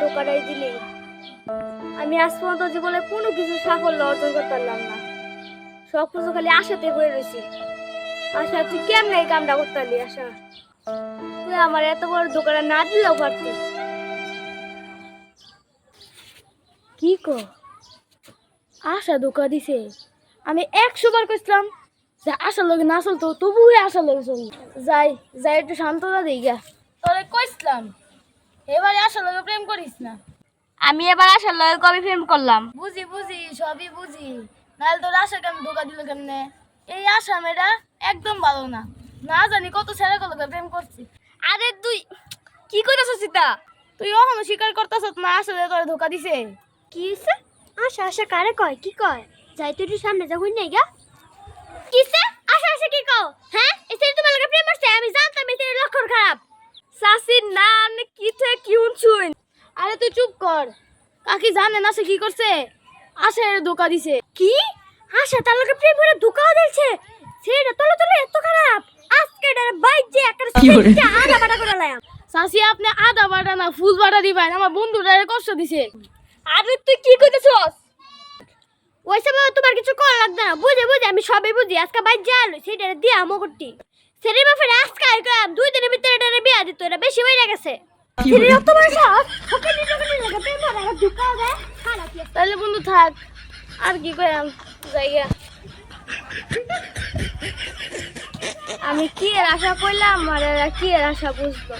ধোকাটাই দিলি আমি আজ পর্যন্ত জীবনে কোনো কিছু সাফল্য অর্জন করতে পারলাম না। সব কিছু খালি আশাতে হয়ে রয়েছি। আশা তুই কেমন এই কামটা করতে পারলি আশা? তুই আমার এত বড় দোকানে না দিলেও পারতি কি কো? আশা ধোকা দিছে। আমি একশো বার করছিলাম যে আশার লগে না চলতো, তবুও আশার লগে চল যাই যাই, একটু শান্ততা দিই গা। তোরে কইছিলাম এবারে লগে প্রেম করিস না। আমি এবার আশার লগে কবে প্রেম করলাম? বুঝি বুঝি সবই বুঝি। নাহলে তোর আশা কেন ধোকা দিল কেমনে? এই আশা মেয়েটা একদম ভালো না। না জানি কত ছেলে কত প্রেম করছি। আরে তুই কি কইতাছ সীতা? তুই কখনো স্বীকার করতেছ না আসলে তোর ধোকা দিছে? কি হইছে? আশা আশা কারে কয়? কি কয়? যাই তুই সামনে যা হই নাই গা কিসে আশা আশা কি কও হ্যাঁ এসে তোমার লগে প্রেম করছে আমি জানতাম এসে লক্ষণ খারাপ সাসির না আমি কি থেকে আরে তুই চুপ কর। কাকি জানে না সে কি করছে? আশা এর ধোকা দিছে। কি? আশা তার লগে প্রেম করে ধোকা দিয়েছে সেটা তলে তলে এত খারাপ। আজকে এটা বাইক যে একটা আধা বাটা করে আপনি আধা বাটা না ফুল বাটা দিবেন। আমার বন্ধুটা কষ্ট দিছে। আরে তুই কি কইতেছস? ওই সময় তোমার কিছু করা লাগবে না। বুঝে বুঝে আমি সবই বুঝি। আজকে বাইর যা আলো সেটা দিয়ে আমো করতি। সেটার ব্যাপারে আজকে দুই দিনের ভিতরে বিয়া দিত এটা বেশি হয়ে গেছে। তাহলে বন্ধু থাক আর কি করলাম জায়গা আমি কি এর আশা করলাম আর এরা কি এর আশা বুঝলো?